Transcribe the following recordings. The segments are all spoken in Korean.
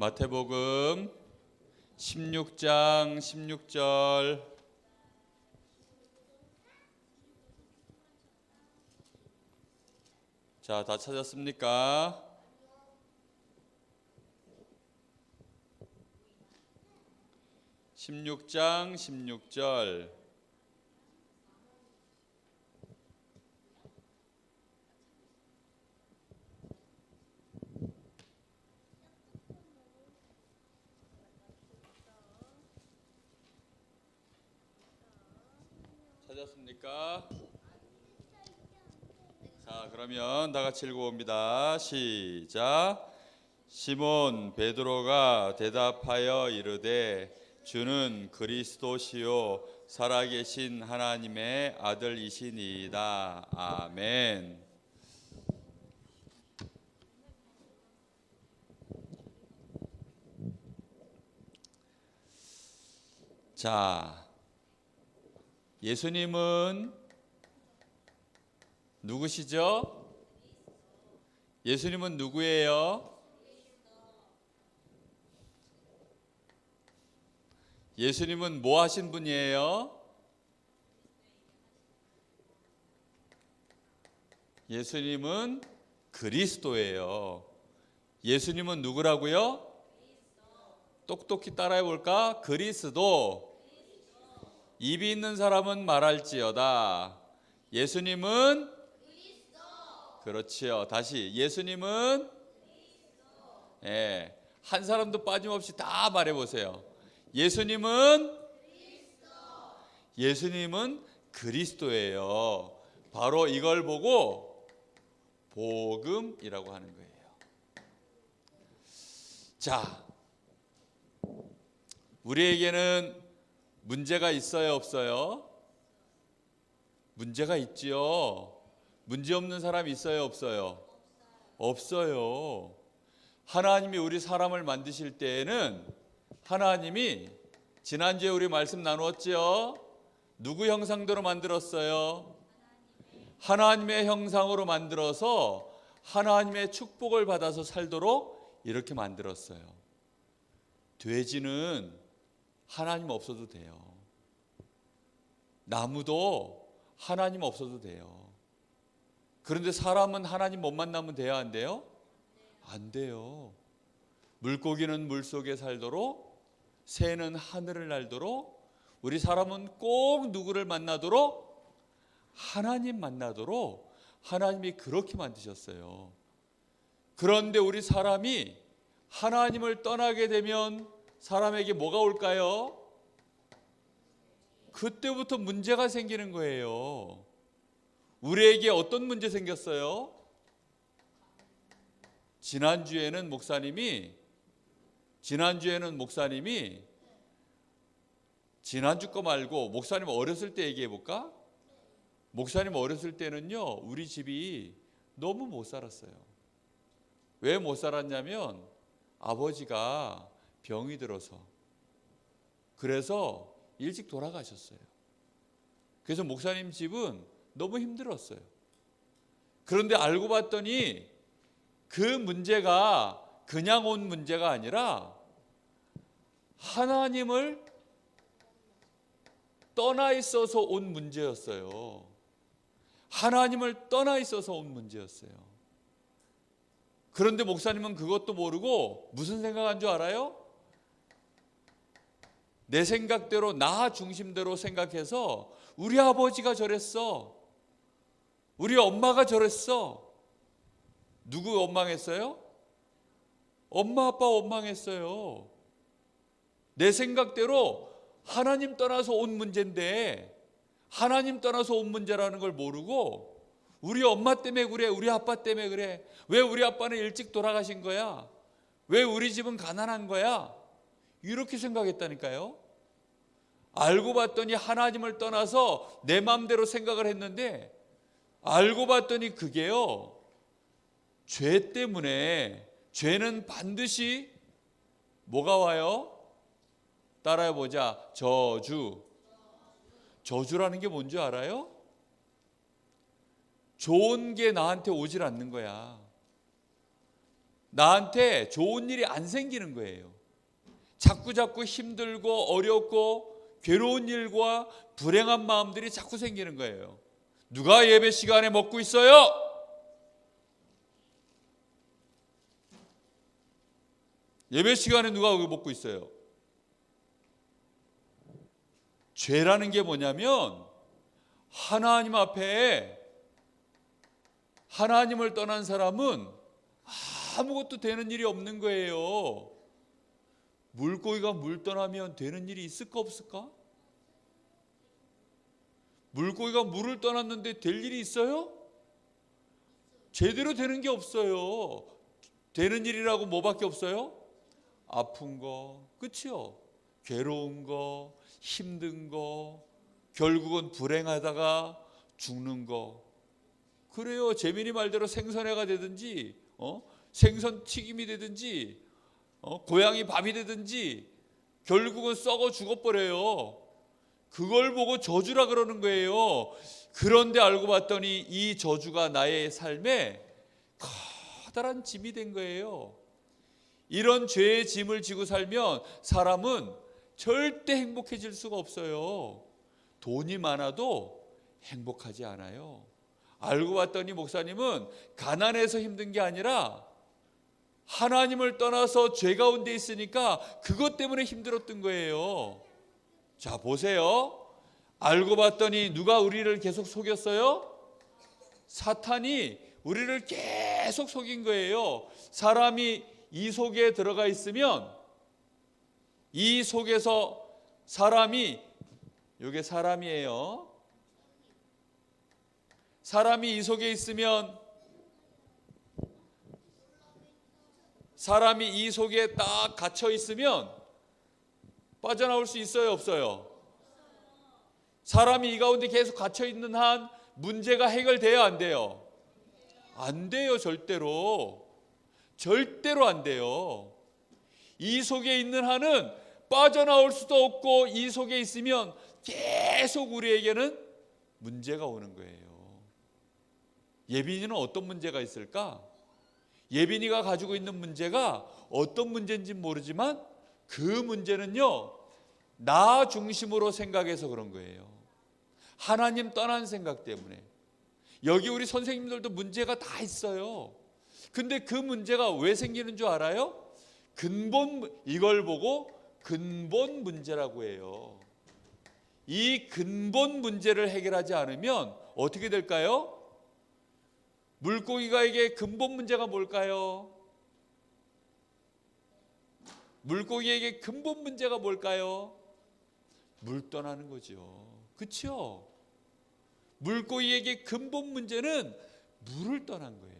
마태복음 16장 16절 자, 다 찾았습니까? (16장) (16절) 찾았습니까? 자, 그러면 다 같이 읽어봅니다. 시작. 시몬 베드로가 대답하여 이르되 주는 그리스도시요 살아계신 하나님의 아들이시니이다. 아멘. 자, 예수님은 누구시죠? 예수님은 누구예요? 예수님은 뭐 하신 분이에요? 예수님은 그리스도예요. 예수님은 누구라고요? 똑똑히 따라해 볼까? 그리스도. 입이 있는 사람은 말할지어다. 예수님은 그렇지요. 다시 예수님은 예. 한 사람도 빠짐없이 다 말해 보세요. 예수님은 예수님은 그리스도예요. 바로 이걸 보고 복음이라고 하는 거예요. 자, 우리에게는 문제가 있어요, 없어요? 문제가 있지요. 문제 없는 사람 있어요, 없어요? 없어요. 하나님이 우리 사람을 만드실 때에는 하나님이 지난주에 우리 말씀 나누었지요. 누구 형상대로 만들었어요? 하나님의 형상으로 만들어서 하나님의 축복을 받아서 살도록 이렇게 만들었어요. 돼지는 하나님 없어도 돼요. 나무도 하나님 없어도 돼요. 그런데 사람은 하나님 못 만나면 돼야 안 돼요? 안 돼요. 물고기는 물 속에 살도록 새는 하늘을 날도록 우리 사람은 꼭 누구를 만나도록 하나님 만나도록 하나님이 그렇게 만드셨어요. 그런데 우리 사람이 하나님을 떠나게 되면 사람에게 뭐가 올까요? 그때부터 문제가 생기는 거예요. 우리에게 어떤 문제 생겼어요? 지난주에는 목사님이 지난주에는 목사님이 지난주 거 말고 목사님 어렸을 때 얘기해 볼까? 목사님 어렸을 때는요, 우리 집이 너무 못 살았어요. 왜 못 살았냐면 아버지가 병이 들어서 그래서 일찍 돌아가셨어요. 그래서 목사님 집은 너무 힘들었어요. 그런데 알고 봤더니 그 문제가 그냥 온 문제가 아니라 하나님을 떠나 있어서 온 문제였어요. 하나님을 떠나 있어서 온 문제였어요. 그런데 목사님은 그것도 모르고 무슨 생각한 줄 알아요? 내 생각대로 나 중심대로 생각해서 우리 아버지가 저랬어. 우리 엄마가 저랬어. 누구 원망했어요? 엄마 아빠 원망했어요. 내 생각대로 하나님 떠나서 온 문제인데 하나님 떠나서 온 문제라는 걸 모르고 우리 엄마 때문에 그래, 우리 아빠 때문에 그래. 왜 우리 아빠는 일찍 돌아가신 거야? 왜 우리 집은 가난한 거야? 이렇게 생각했다니까요. 알고 봤더니 하나님을 떠나서 내 마음대로 생각을 했는데 알고 봤더니 그게요. 죄 때문에 죄는 반드시 뭐가 와요? 따라해 보자. 저주. 저주라는 게 뭔지 알아요? 좋은 게 나한테 오질 않는 거야. 나한테 좋은 일이 안 생기는 거예요. 자꾸 자꾸 힘들고 어렵고 괴로운 일과 불행한 마음들이 자꾸 생기는 거예요. 누가 예배 시간에 먹고 있어요? 예배 시간에 누가 먹고 있어요? 죄라는 게 뭐냐면 하나님 앞에 하나님을 떠난 사람은 아무것도 되는 일이 없는 거예요. 물고기가 물 떠나면 되는 일이 있을까 없을까? 물고기가 물을 떠났는데 될 일이 있어요? 제대로 되는 게 없어요. 되는 일이라고 뭐밖에 없어요? 아픈 거, 그치요? 괴로운 거, 힘든 거, 결국은 불행하다가 죽는 거. 그래요. 재민이 말대로 생선회가 되든지, 어? 생선 튀김이 되든지, 어? 고양이 밥이 되든지, 결국은 썩어 죽어버려요. 그걸 보고 저주라 그러는 거예요. 그런데 알고 봤더니 이 저주가 나의 삶에 커다란 짐이 된 거예요. 이런 죄의 짐을 지고 살면 사람은 절대 행복해질 수가 없어요. 돈이 많아도 행복하지 않아요. 알고 봤더니 목사님은 가난해서 힘든 게 아니라 하나님을 떠나서 죄 가운데 있으니까 그것 때문에 힘들었던 거예요. 자, 보세요. 알고 봤더니 누가 우리를 계속 속였어요? 사탄이 우리를 계속 속인 거예요. 사람이 이 속에 들어가 있으면 이 속에서 사람이 이게 사람이에요. 사람이 이 속에 있으면 사람이 이 속에 딱 갇혀 있으면 빠져나올 수 있어요, 없어요? 사람이 이 가운데 계속 갇혀 있는 한 문제가 해결돼야 안 돼요? 안 돼요, 절대로. 절대로 안 돼요. 이 속에 있는 한은 빠져나올 수도 없고 이 속에 있으면 계속 우리에게는 문제가 오는 거예요. 예빈이는 어떤 문제가 있을까? 예빈이가 가지고 있는 문제가 어떤 문제인지 모르지만 그 문제는요, 나 중심으로 생각해서 그런 거예요. 하나님 떠난 생각 때문에. 여기 우리 선생님들도 문제가 다 있어요. 근데 그 문제가 왜 생기는 줄 알아요? 근본, 이걸 보고 근본 문제라고 해요. 이 근본 문제를 해결하지 않으면 어떻게 될까요? 물고기가에게 근본 문제가 뭘까요? 물고기에게 근본 문제가 뭘까요? 물 떠나는 거죠. 그렇죠? 물고기에게 근본 문제는 물을 떠난 거예요.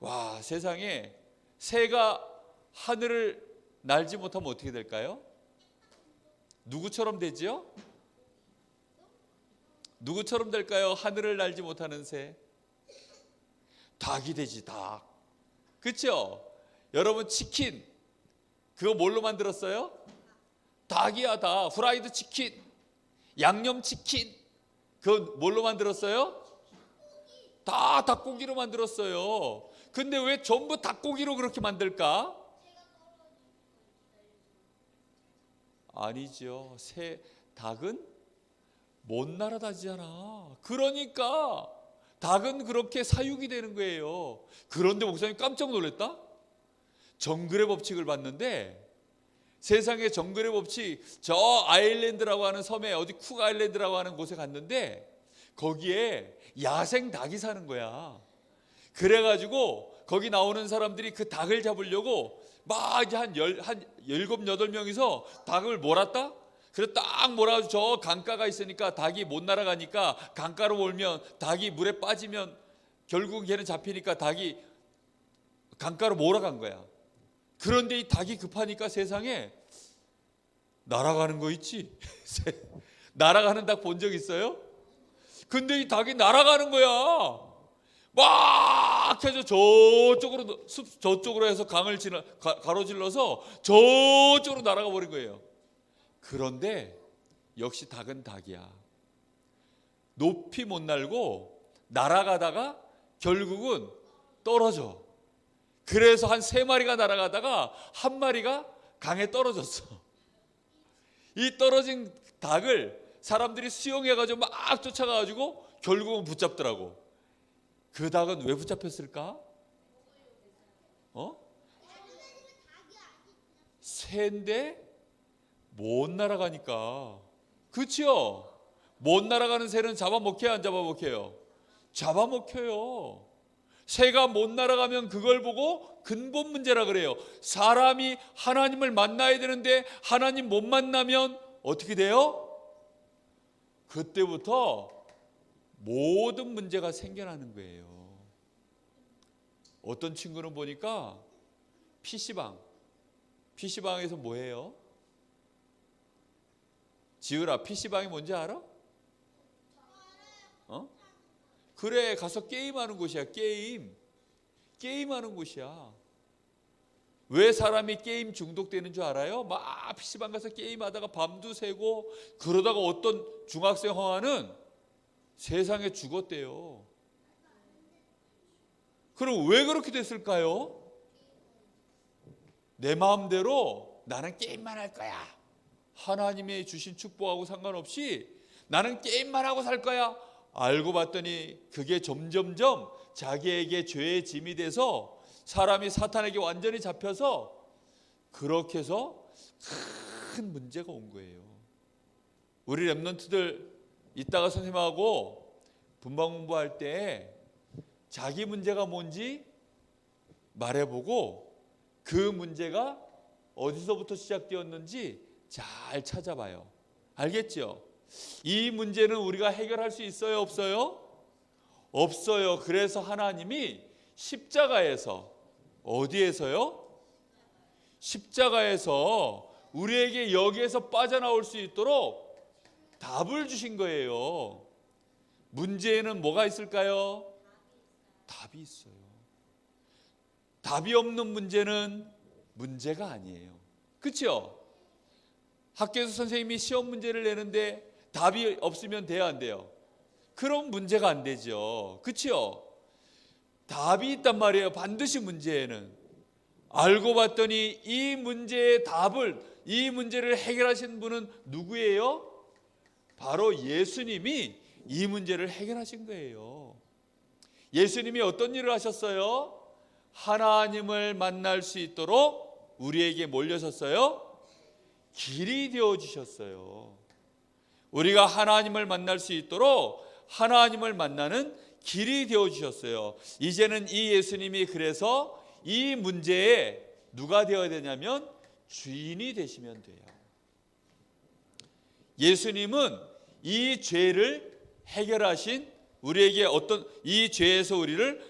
와, 세상에 새가 하늘을 날지 못하면 어떻게 될까요? 누구처럼 되지요? 누구처럼 될까요? 하늘을 날지 못하는 새. 닭이 되지, 닭. 그렇죠? 여러분 치킨. 그거 뭘로 만들었어요? 닭이야 닭 후라이드 치킨. 양념 치킨. 그거 뭘로 만들었어요? 다 닭고기로 만들었어요. 근데 왜 전부 닭고기로 그렇게 만들까? 아니죠. 새 닭은 못 날아다니잖아. 그러니까 닭은 그렇게 사육이 되는 거예요. 그런데 목사님 깜짝 놀랐다 정글의 법칙을 봤는데 세상의 정글의 법칙 저 아일랜드라고 하는 섬에 어디 쿡 아일랜드라고 하는 곳에 갔는데 거기에 야생 닭이 사는 거야. 그래 가지고 거기 나오는 사람들이 그 닭을 잡으려고 막 이제 한 열, 한 일곱, 여덟 명이서 닭을 몰았다? 그래 딱 몰아가지고 저 강가가 있으니까 닭이 못 날아가니까 강가로 몰면 닭이 물에 빠지면 결국 걔는 잡히니까 닭이 강가로 몰아간 거야. 그런데 이 닭이 급하니까 세상에 날아가는 거 있지? 날아가는 닭 본 적 있어요? 근데 이 닭이 날아가는 거야. 막 해서 저쪽으로 숲 저쪽으로 해서 강을 지나 가, 가로질러서 저쪽으로 날아가 버린 거예요. 그런데 역시 닭은 닭이야. 높이 못 날고 날아가다가 결국은 떨어져. 그래서 한 세 마리가 날아가다가 한 마리가 강에 떨어졌어. 이 떨어진 닭을 사람들이 수용해가지고 막 쫓아가가지고 결국은 붙잡더라고. 그 닭은 왜 붙잡혔을까? 어? 새인데 못 날아가니까. 그치요? 못 날아가는 새는 잡아먹혀요, 안 잡아먹혀요? 잡아먹혀요. 새가 못 날아가면 그걸 보고 근본 문제라 그래요. 사람이 하나님을 만나야 되는데 하나님 못 만나면 어떻게 돼요? 그때부터 모든 문제가 생겨나는 거예요. 어떤 친구는 보니까 PC방, PC방에서 뭐 해요? 지우라, PC방이 뭔지 알아? 어? 그래, 가서 게임하는 곳이야, 게임. 게임하는 곳이야. 왜 사람이 게임 중독되는 줄 알아요? 막 PC방 가서 게임하다가 밤도 새고 그러다가 어떤 중학생 허아는 세상에 죽었대요. 그럼 왜 그렇게 됐을까요? 내 마음대로 나는 게임만 할 거야. 하나님의 주신 축복하고 상관없이 나는 게임만 하고 살 거야. 알고 봤더니 그게 점점점 자기에게 죄의 짐이 돼서 사람이 사탄에게 완전히 잡혀서 그렇게 해서 큰 문제가 온 거예요. 우리 랩런트들 이따가 선생님하고 분방 공부할 때 자기 문제가 뭔지 말해보고 그 문제가 어디서부터 시작되었는지 잘 찾아봐요. 알겠죠? 이 문제는 우리가 해결할 수 있어요, 없어요? 없어요. 그래서 하나님이 십자가에서 어디에서요? 십자가에서 우리에게 여기에서 빠져나올 수 있도록 답을 주신 거예요. 문제에는 뭐가 있을까요? 답이 있어요. 답이 없는 문제는 문제가 아니에요. 그렇죠? 학교에서 선생님이 시험 문제를 내는데 답이 없으면 돼야 안 돼요. 그럼 문제가 안 되죠. 그렇죠? 답이 있단 말이에요. 반드시 문제에는. 알고 봤더니 이 문제의 답을 이 문제를 해결하신 분은 누구예요? 바로 예수님이 이 문제를 해결하신 거예요. 예수님이 어떤 일을 하셨어요? 하나님을 만날 수 있도록 우리에게 몰려셨어요? 길이 되어 주셨어요. 우리가 하나님을 만날 수 있도록 하나님을 만나는 길이 되어 주셨어요. 이제는 이 예수님이 그래서 이 문제에 누가 되어야 되냐면 주인이 되시면 돼요. 예수님은 이 죄를 해결하신 우리에게 어떤 이 죄에서 우리를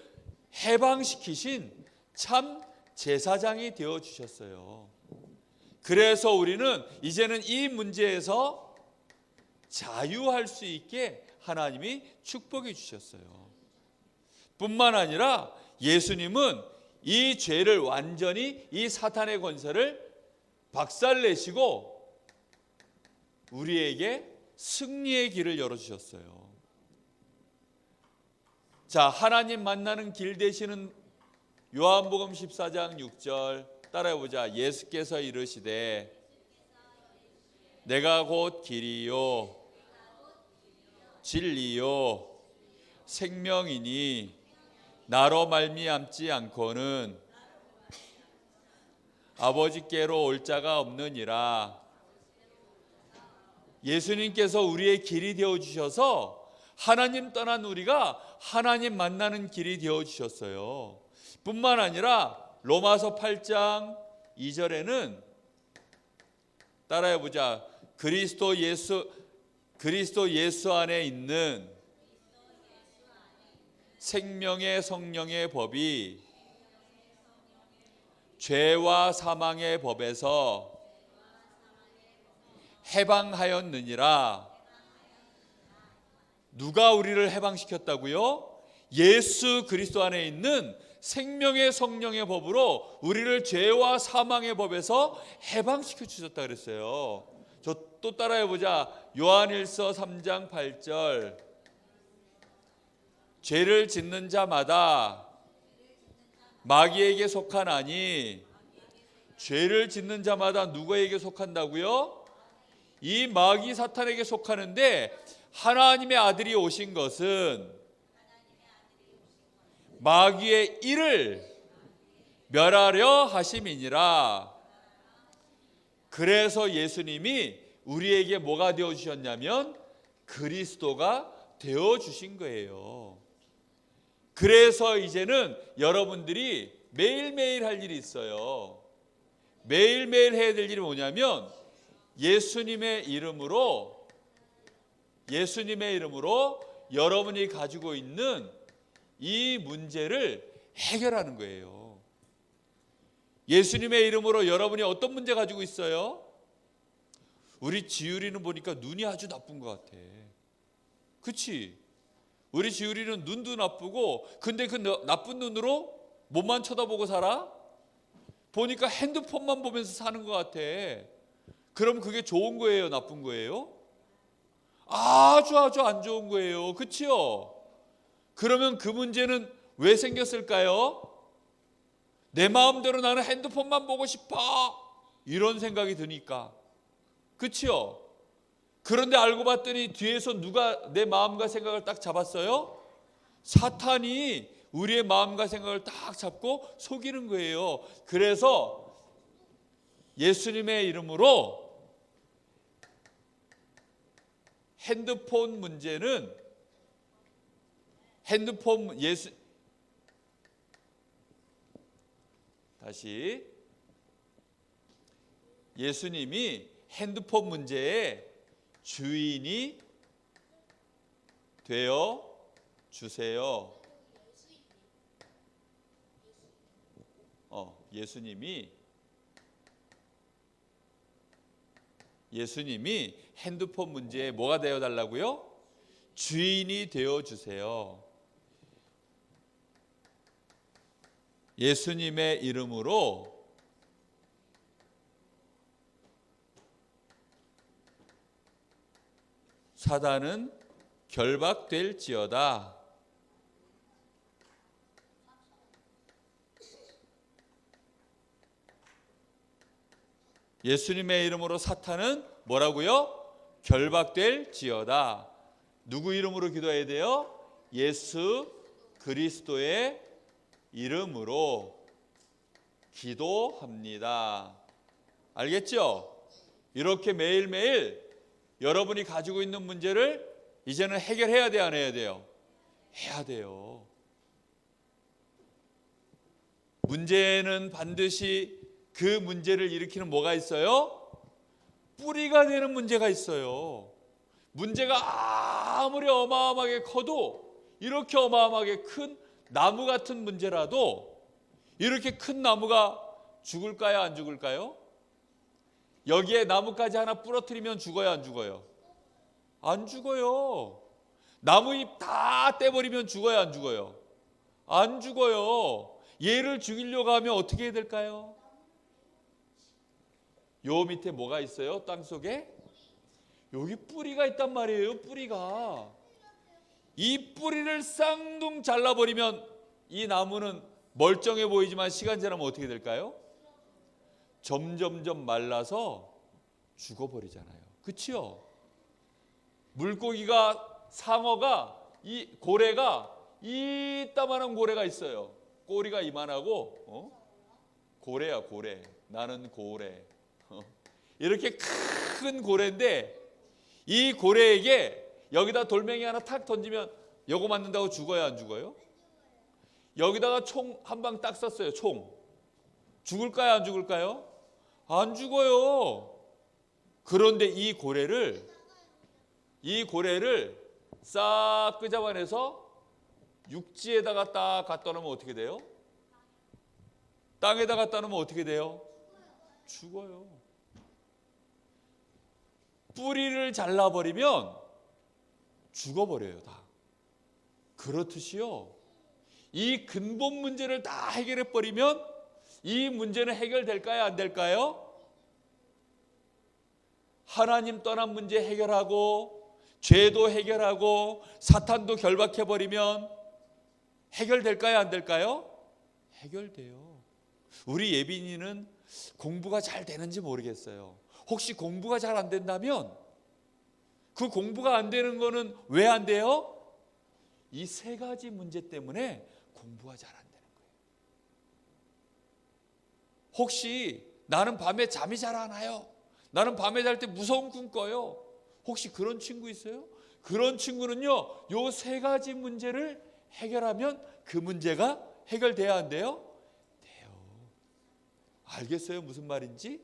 해방시키신 참 제사장이 되어 주셨어요. 그래서 우리는 이제는 이 문제에서 자유할 수 있게 하나님이 축복해 주셨어요. 뿐만 아니라 예수님은 이 죄를 완전히 이 사탄의 권세를 박살내시고 우리에게 승리의 길을 열어 주셨어요. 자, 하나님 만나는 길 되시는 요한복음 14장 6절 따라해 보자. 예수께서 이르시되 내가 곧 길이요 진리요 생명이니 나로 말미암지 않고는 아버지께로 올 자가 없느니라. 예수님께서 우리의 길이 되어 주셔서 하나님 떠난 우리가 하나님 만나는 길이 되어 주셨어요. 뿐만 아니라 로마서 8장 2절에는 따라해 보자. 그리스도 예수 그리스도 예수 안에 있는 생명의 성령의 법이 죄와 사망의 법에서 해방하였느니라. 누가 우리를 해방시켰다고요? 예수 그리스도 안에 있는 생명의 성령의 법으로 우리를 죄와 사망의 법에서 해방시켜 주셨다 그랬어요. 저또 따라해 보자. 요한일서 3장 8절. 죄를 짓는 자마다 마귀에게 속하나니 죄를 짓는 자마다 누구에게 속한다고요? 이 마귀 사탄에게 속하는데 하나님의 아들이 오신 것은 마귀의 일을 멸하려 하심이니라. 그래서 예수님이 우리에게 뭐가 되어 주셨냐면 그리스도가 되어 주신 거예요. 그래서 이제는 여러분들이 매일매일 할 일이 있어요. 매일매일 해야 될 일이 뭐냐면 예수님의 이름으로 예수님의 이름으로 여러분이 가지고 있는 이 문제를 해결하는 거예요. 예수님의 이름으로 여러분이 어떤 문제 가지고 있어요? 우리 지율이는 보니까 눈이 아주 나쁜 것 같아. 그치? 우리 지율이는 눈도 나쁘고, 근데 그 나쁜 눈으로 몸만 쳐다보고 살아? 보니까 핸드폰만 보면서 사는 것 같아. 그럼 그게 좋은 거예요? 나쁜 거예요? 아주 아주 안 좋은 거예요. 그치요? 그러면 그 문제는 왜 생겼을까요? 내 마음대로 나는 핸드폰만 보고 싶어. 이런 생각이 드니까. 그치요? 그런데 알고 봤더니 뒤에서 누가 내 마음과 생각을 딱 잡았어요? 사탄이 우리의 마음과 생각을 딱 잡고 속이는 거예요. 그래서 예수님의 이름으로 핸드폰 문제는 핸드폰 예수 다시 예수님이 핸드폰 문제의 주인이 되어 주세요. 어, 예수님이 예수님이 핸드폰 문제에 뭐가 되어 달라고요? 주인이 되어 주세요. 예수님의 이름으로 사단은 결박될지어다. 예수님의 이름으로 사탄은 뭐라고요? 결박될지어다. 누구 이름으로 기도해야 돼요? 예수 그리스도의 이름으로 기도합니다. 알겠죠? 이렇게 매일매일 여러분이 가지고 있는 문제를 이제는 해결해야 돼, 안 해야 돼요? 해야 돼요. 문제는 반드시 그 문제를 일으키는 뭐가 있어요? 뿌리가 되는 문제가 있어요. 문제가 아무리 어마어마하게 커도 이렇게 어마어마하게 큰 나무 같은 문제라도 이렇게 큰 나무가 죽을까요? 안 죽을까요? 여기에 나뭇가지 하나 부러뜨리면 죽어요? 안 죽어요? 안 죽어요. 나무잎 다 떼버리면 죽어요? 안 죽어요? 안 죽어요. 얘를 죽이려고 하면 어떻게 해야 될까요? 요 밑에 뭐가 있어요? 땅 속에? 여기 뿌리가 있단 말이에요. 뿌리가. 이 뿌리를 쌍둥 잘라버리면 이 나무는 멀쩡해 보이지만 시간 지나면 어떻게 될까요? 점점점 말라서 죽어버리잖아요. 그치요? 물고기가 상어가 이 고래가 이따만한 고래가 있어요. 꼬리가 이만하고 어? 고래야 고래. 나는 고래. 어? 이렇게 큰 고래인데 이 고래에게 여기다 돌멩이 하나 탁 던지면 요거 맞는다고 죽어요 안 죽어요? 여기다가 총 한 방딱 쐈어요 총 죽을까요 안 죽을까요? 안 죽어요 그런데 이 고래를 이 고래를 싹 끄잡아내서 육지에다가 딱 갖다 놓으면 어떻게 돼요? 땅에다 갖다 놓으면 어떻게 돼요? 죽어요. 뿌리를 잘라버리면 죽어버려요, 다. 그렇듯이요. 이 근본 문제를 다 해결해버리면 이 문제는 해결될까요? 안 될까요? 하나님 떠난 문제 해결하고 죄도 해결하고 사탄도 결박해 버리면 해결될까요? 안 될까요? 해결돼요. 우리 예빈이는 공부가 잘 되는지 모르겠어요. 혹시 공부가 잘 안 된다면 그 공부가 안 되는 거는 왜 안 돼요? 이 세 가지 문제 때문에 공부가 잘안 거예요. 혹시 나는 밤에 잠이 잘 안 와요. 나는 밤에 잘 때 무서운 꿈 꿔요. 혹시 그런 친구 있어요? 그런 친구는요, 요 세 가지 문제를 해결하면 그 문제가 해결돼야 한대요? 돼요. 알겠어요? 무슨 말인지?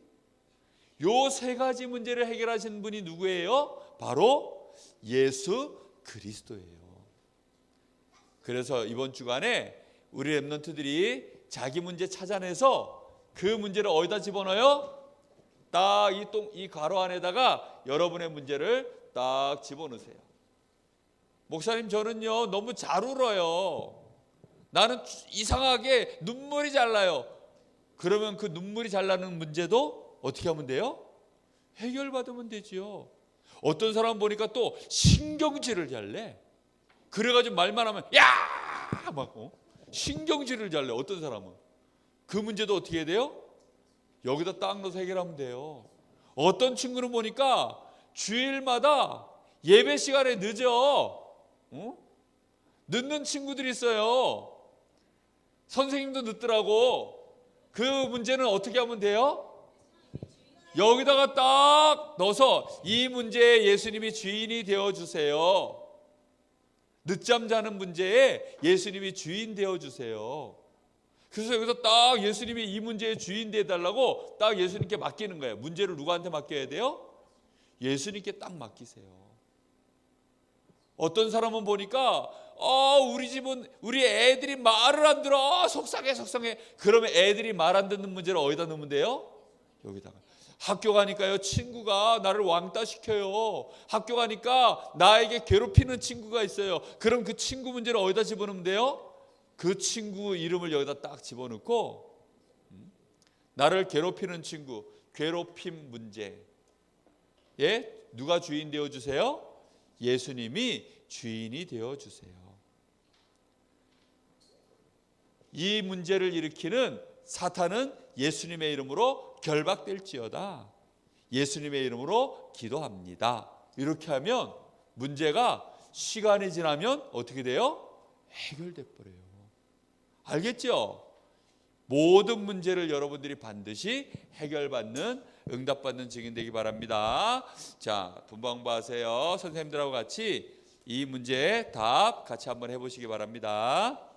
요 세 가지 문제를 해결하신 분이 누구예요? 바로 예수 그리스도예요. 그래서 이번 주간에 우리 랩런트들이 자기 문제 찾아내서 그 문제를 어디다 집어넣어요? 딱 이 똥 이 가로 안에다가 여러분의 문제를 딱 집어넣으세요. 목사님 저는요 너무 잘 울어요. 나는 이상하게 눈물이 잘 나요. 그러면 그 눈물이 잘 나는 문제도 어떻게 하면 돼요? 해결받으면 되지요. 어떤 사람 보니까 또 신경질을 잘 내. 그래가지고 말만 하면 야막 어? 신경질을 잘 내. 어떤 사람은 그 문제도 어떻게 해야 돼요? 여기다 딱 넣어서 해결하면 돼요. 어떤 친구는 보니까 주일마다 예배 시간에 늦어. 어? 늦는 친구들이 있어요. 선생님도 늦더라고. 그 문제는 어떻게 하면 돼요? 여기다가 딱 넣어서 이 문제에 예수님이 주인이 되어 주세요. 늦잠 자는 문제에 예수님이 주인 되어 주세요. 그래서 여기서 딱 예수님이 이 문제의 주인 되어 달라고 딱 예수님께 맡기는 거예요. 문제를 누구한테 맡겨야 돼요? 예수님께 딱 맡기세요. 어떤 사람은 보니까 어, 우리 집은 우리 애들이 말을 안 들어 속상해 속상해 그러면 애들이 말 안 듣는 문제를 어디다 넣으면 돼요? 여기다가 학교 가니까요 친구가 나를 왕따 시켜요 학교 가니까 나에게 괴롭히는 친구가 있어요 그럼 그 친구 문제를 어디다 집어넣으면 돼요? 그 친구 이름을 여기다 딱 집어넣고 음, 나를 괴롭히는 친구 괴롭힘 문제 예 누가 주인 되어 주세요? 예수님이 주인이 되어 주세요. 이 문제를 일으키는 사탄은 예수님의 이름으로 결박될지어다. 예수님의 이름으로 기도합니다. 이렇게 하면 문제가 시간이 지나면 어떻게 돼요? 해결돼 버려요. 알겠죠? 모든 문제를 여러분들이 반드시 해결받는 응답받는 증인 되기 바랍니다. 자, 분방부 하세요. 선생님들하고 같이 이 문제의 답 같이 한번 해보시기 바랍니다.